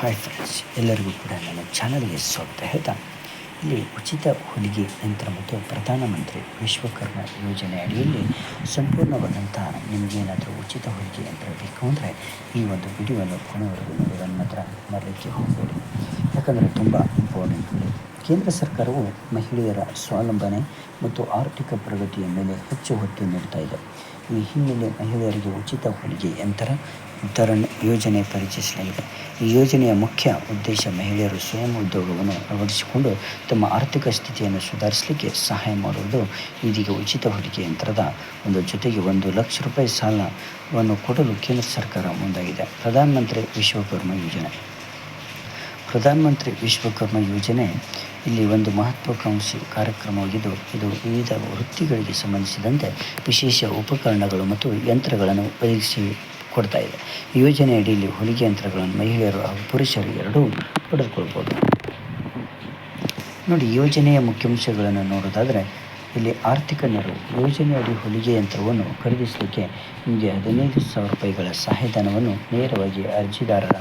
Hi friends ಎಲ್ಲರಿಗೂ ಕೂಡ ನನ್ನ ಚಾನಲ್ಗೆ ಸ್ವಾಗತ. ಹೇಳ್ತಾ, ಇಲ್ಲಿ ಉಚಿತ ಹೊಲಿಗೆ ಯಂತ್ರ ಮತ್ತು ಪ್ರಧಾನಮಂತ್ರಿ ವಿಶ್ವಕರ್ಮ ಯೋಜನೆ ಅಡಿಯಲ್ಲಿ ಸಂಪೂರ್ಣವಾದಂಥ ನಿಮಗೇನಾದರೂ ಉಚಿತ ಹೊಲಿಗೆ ಯಂತ್ರ ಬೇಕು ಅಂದರೆ ಈ ಒಂದು ವಿಡಿಯೋವನ್ನು ಕೊನೆವರೆಗೂ ನೋಡೋದನ್ನು ಮಾತ್ರ ಮರಲಿಕ್ಕೆ ಹೋಗಬೇಡಿ. ಯಾಕಂದರೆ ತುಂಬ ಇಂಪಾರ್ಟೆಂಟ್ ಕೇಂದ್ರ ಸರ್ಕಾರವು ಮಹಿಳೆಯರ ಸ್ವಾವಲಂಬನೆ ಮತ್ತು ಆರ್ಥಿಕ ಪ್ರಗತಿಯ ಮೇಲೆ ಹೆಚ್ಚು ಒತ್ತು ನೀಡ್ತಾ ಇದೆ. ಈ ಹಿನ್ನೆಲೆ ಮಹಿಳೆಯರಿಗೆ ಉಚಿತ ಹೊಲಿಗೆ ಯಂತ್ರ ವಿತರಣೆ ಯೋಜನೆ ಪರಿಚಯಿಸಲಾಗಿದೆ. ಈ ಯೋಜನೆಯ ಮುಖ್ಯ ಉದ್ದೇಶ ಮಹಿಳೆಯರು ಸ್ವಯಂ ಉದ್ಯೋಗವನ್ನು ಅಳವಡಿಸಿಕೊಂಡು ತಮ್ಮ ಆರ್ಥಿಕ ಸ್ಥಿತಿಯನ್ನು ಸುಧಾರಿಸಲಿಕ್ಕೆ ಸಹಾಯ ಮಾಡುವುದು. ಇದೀಗ ಉಚಿತ ಹೂಡಿಕೆ ಯಂತ್ರದ ಒಂದು ಜೊತೆಗೆ ಒಂದು ಲಕ್ಷ ರೂಪಾಯಿ ಸಾಲವನ್ನು ಕೊಡಲು ಕೇಂದ್ರ ಸರ್ಕಾರ ಮುಂದಾಗಿದೆ. ಪ್ರಧಾನಮಂತ್ರಿ ವಿಶ್ವಕರ್ಮ ಯೋಜನೆ. ಪ್ರಧಾನಮಂತ್ರಿ ವಿಶ್ವಕರ್ಮ ಯೋಜನೆ ಇಲ್ಲಿ ಒಂದು ಮಹತ್ವಾಕಾಂಕ್ಷಿ ಕಾರ್ಯಕ್ರಮವಾಗಿದ್ದು, ಇದು ವಿವಿಧ ವೃತ್ತಿಗಳಿಗೆ ಸಂಬಂಧಿಸಿದಂತೆ ವಿಶೇಷ ಉಪಕರಣಗಳು ಮತ್ತು ಯಂತ್ರಗಳನ್ನು ಒದಗಿಸಿ ಕೊಡ್ತಾ ಇದೆ ಯೋಜನೆ ಅಡಿಯಲ್ಲಿ ಹೊಲಿಗೆ ಯಂತ್ರಗಳನ್ನು ಮಹಿಳೆಯರು ಹಾಗೂ ಪುರುಷರು ಎರಡೂ ಪಡೆದುಕೊಳ್ಬೋದು. ನೋಡಿ, ಯೋಜನೆಯ ಮುಖ್ಯಾಂಶಗಳನ್ನು ನೋಡೋದಾದರೆ, ಇಲ್ಲಿ ಆರ್ಥಿಕ ನೆರವು ಯೋಜನೆಯಡಿ ಹೊಲಿಗೆ ಯಂತ್ರವನ್ನು ಖರೀದಿಸಲಿಕ್ಕೆ ನಿಮಗೆ ಹದಿನೈದು ಸಾವಿರ ರೂಪಾಯಿಗಳ ಸಹಾಯಧನವನ್ನು ನೇರವಾಗಿ ಅರ್ಜಿದಾರರ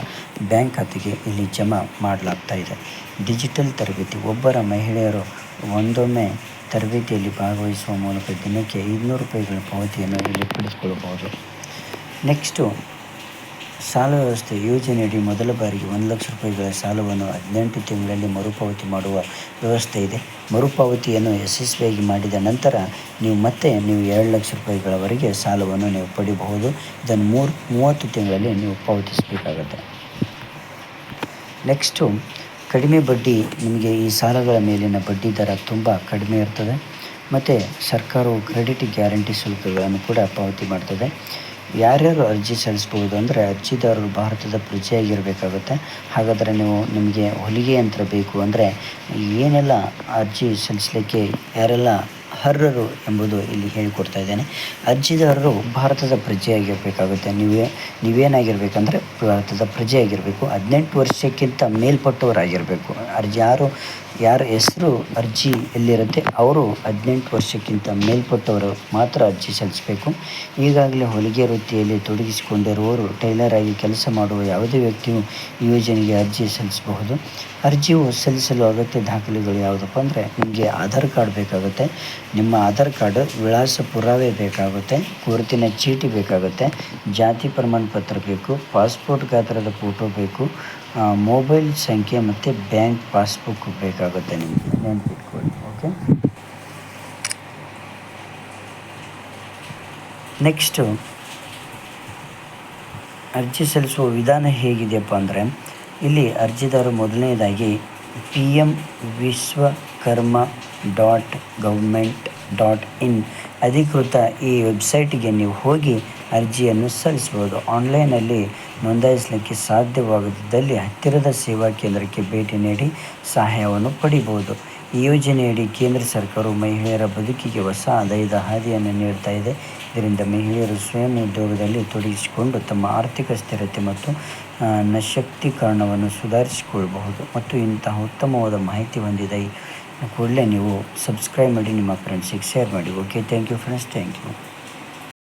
ಬ್ಯಾಂಕ್ ಖಾತೆಗೆ ಇಲ್ಲಿ ಜಮಾ ಮಾಡಲಾಗ್ತಾ ಇದೆ ಡಿಜಿಟಲ್ ತರಬೇತಿ, ಒಬ್ಬರ ಮಹಿಳೆಯರು ಒಂದೊಮ್ಮೆ ತರಬೇತಿಯಲ್ಲಿ ಭಾಗವಹಿಸುವ ಮೂಲಕ ದಿನಕ್ಕೆ ಐದುನೂರು ರೂಪಾಯಿಗಳ ಪಾವತಿಯನ್ನು ಇಲ್ಲಿ ಪಡೆದುಕೊಳ್ಳಬಹುದು ನೆಕ್ಸ್ಟು, ಸಾಲ ವ್ಯವಸ್ಥೆ ಯೋಜನೆಯಡಿ ಮೊದಲ ಬಾರಿಗೆ ಒಂದು ಲಕ್ಷ ರೂಪಾಯಿಗಳ ಸಾಲವನ್ನು ಹದಿನೆಂಟು ತಿಂಗಳಲ್ಲಿ ಮರುಪಾವತಿ ಮಾಡುವ ವ್ಯವಸ್ಥೆ ಇದೆ. ಮರುಪಾವತಿಯನ್ನು ಯಶಸ್ವಿಯಾಗಿ ಮಾಡಿದ ನಂತರ ನೀವು ಮತ್ತೆ ನೀವು ಎರಡು ಲಕ್ಷ ರೂಪಾಯಿಗಳವರೆಗೆ ಸಾಲವನ್ನು ನೀವು ಪಡಿಬಹುದು. ಇದನ್ನು ಮೂರು, ಮೂವತ್ತು ತಿಂಗಳಲ್ಲಿ ನೀವು ಪಾವತಿಸಬೇಕಾಗತ್ತೆ. ನೆಕ್ಸ್ಟು, ಕಡಿಮೆ ಬಡ್ಡಿ, ನಿಮಗೆ ಈ ಸಾಲಗಳ ಮೇಲಿನ ಬಡ್ಡಿ ದರ ತುಂಬ ಕಡಿಮೆ ಇರ್ತದೆ. ಮತ್ತು ಸರ್ಕಾರವು ಕ್ರೆಡಿಟ್ ಗ್ಯಾರಂಟಿ ಶುಲ್ಕಗಳನ್ನು ಕೂಡ ಪಾವತಿ ಮಾಡ್ತದೆ. ಯಾರ್ಯಾರು ಅರ್ಜಿ ಸಲ್ಲಿಸ್ಬೋದು ಅಂದರೆ ಅರ್ಜಿದಾರರು ಭಾರತದ ಪ್ರಜೆಯಾಗಿರಬೇಕಾಗುತ್ತೆ. ಹಾಗಾದರೆ ನೀವು ನಿಮಗೆ ಹೊಲಿಗೆ ಯಂತ್ರ ಬೇಕು ಅಂದರೆ ಏನೆಲ್ಲ ಅರ್ಜಿ ಸಲ್ಲಿಸಲಿಕ್ಕೆ ಯಾರೆಲ್ಲ ಅರ್ಹರು ಎಂಬುದು ಇಲ್ಲಿ ಹೇಳಿಕೊಡ್ತಾ ಇದ್ದೇನೆ. ಅರ್ಜಿದಾರರು ಭಾರತದ ಪ್ರಜೆಯಾಗಿರಬೇಕಾಗುತ್ತೆ. ನೀವೇ, ನೀವೇನಾಗಿರ್ಬೇಕಂದ್ರೆ ಭಾರತದ ಪ್ರಜೆಯಾಗಿರಬೇಕು. ಹದಿನೆಂಟು ವರ್ಷಕ್ಕಿಂತ ಮೇಲ್ಪಟ್ಟವರಾಗಿರಬೇಕು. ಅರ್ಜಿ ಯಾರು ಯಾರ ಹೆಸರು ಅರ್ಜಿ ಎಲ್ಲಿರುತ್ತೆ ಅವರು ಹದಿನೆಂಟು ವರ್ಷಕ್ಕಿಂತ ಮೇಲ್ಪಟ್ಟವರು ಮಾತ್ರ ಅರ್ಜಿ ಸಲ್ಲಿಸಬೇಕು. ಈಗಾಗಲೇ ಹೊಲಿಗೆ ವೃತ್ತಿಯಲ್ಲಿ ತೊಡಗಿಸಿಕೊಂಡಿರುವವರು ಟೈಲರ್ ಆಗಿ ಕೆಲಸ ಮಾಡುವ ಯಾವುದೇ ವ್ಯಕ್ತಿಯು ಈ ಯೋಜನೆಗೆ ಅರ್ಜಿ ಸಲ್ಲಿಸಬಹುದು. ಅರ್ಜಿಯು ಸಲ್ಲಿಸಲು ಅಗತ್ಯ ದಾಖಲೆಗಳು ಯಾವುದಪ್ಪ ಅಂದರೆ ನಿಮಗೆ ಆಧಾರ್ ಕಾರ್ಡ್ ಬೇಕಾಗುತ್ತೆ, ನಿಮ್ಮ ಆಧಾರ್ ಕಾರ್ಡ್ ವಿಳಾಸ ಪುರಾವೆ ಬೇಕಾಗುತ್ತೆ, ಗುರುತಿನ ಚೀಟಿ ಬೇಕಾಗುತ್ತೆ, ಜಾತಿ ಪ್ರಮಾಣ ಪತ್ರ ಬೇಕು, ಪಾಸ್ಪೋರ್ಟ್ ಗಾತ್ರದ ಫೋಟೋ ಬೇಕು ಮೊಬೈಲ್ ಸಂಖ್ಯೆ ಮತ್ತು ಬ್ಯಾಂಕ್ ಪಾಸ್ಬುಕ್ ಬೇಕಾಗುತ್ತೆ. ನಿಮಗೆ. ನೆನಪಿಟ್ಕೊಳ್ಳಿ ಓಕೆ? ನೆಕ್ಸ್ಟು ಅರ್ಜಿ ಸಲ್ಲಿಸುವ ವಿಧಾನ ಹೇಗಿದೆಯಪ್ಪ ಅಂದರೆ ಇಲ್ಲಿ ಅರ್ಜಿದಾರರು ಮೊದಲನೇದಾಗಿ P M Vishwakarma dot government dot in ಅಧಿಕೃತ ಈ ವೆಬ್ಸೈಟಿಗೆ ನೀವು ಹೋಗಿ ಅರ್ಜಿಯನ್ನು ಸಲ್ಲಿಸಬಹುದು. ಆನ್ಲೈನಲ್ಲಿ ನೋಂದಾಯಿಸಲಿಕ್ಕೆ ಸಾಧ್ಯವಾಗದಿದ್ದಲ್ಲಿ ಹತ್ತಿರದ ಸೇವಾ ಕೇಂದ್ರಕ್ಕೆ ಭೇಟಿ ನೀಡಿ ಸಹಾಯವನ್ನು ಪಡಿಬೋದು ಈ ಯೋಜನೆಯಡಿ ಕೇಂದ್ರ ಸರ್ಕಾರವು ಮಹಿಳೆಯರ ಬದುಕಿಗೆ ಹೊಸ ಆದಾಯದ ಹಾದಿಯನ್ನು ನೀಡ್ತಾ ಇದೆ. ಇದರಿಂದ ಮಹಿಳೆಯರು ಸ್ವಯಂ ಉದ್ಯೋಗದಲ್ಲಿ ತೊಡಗಿಸಿಕೊಂಡು ತಮ್ಮ ಆರ್ಥಿಕ ಸ್ಥಿರತೆ ಮತ್ತು ನಶಕ್ತೀಕರಣವನ್ನು ಸುಧಾರಿಸಿಕೊಳ್ಳಬಹುದು ಮತ್ತು ಇಂತಹ ಉತ್ತಮವಾದ ಮಾಹಿತಿ ಹೊಂದಿದೆ ಕೂಡಲೇ ನೀವು ಸಬ್ಸ್ಕ್ರೈಬ್ ಮಾಡಿ, ನಿಮ್ಮ ಫ್ರೆಂಡ್ಸಿಗೆ ಶೇರ್ ಮಾಡಿ. Okay, thank you friends, thank you.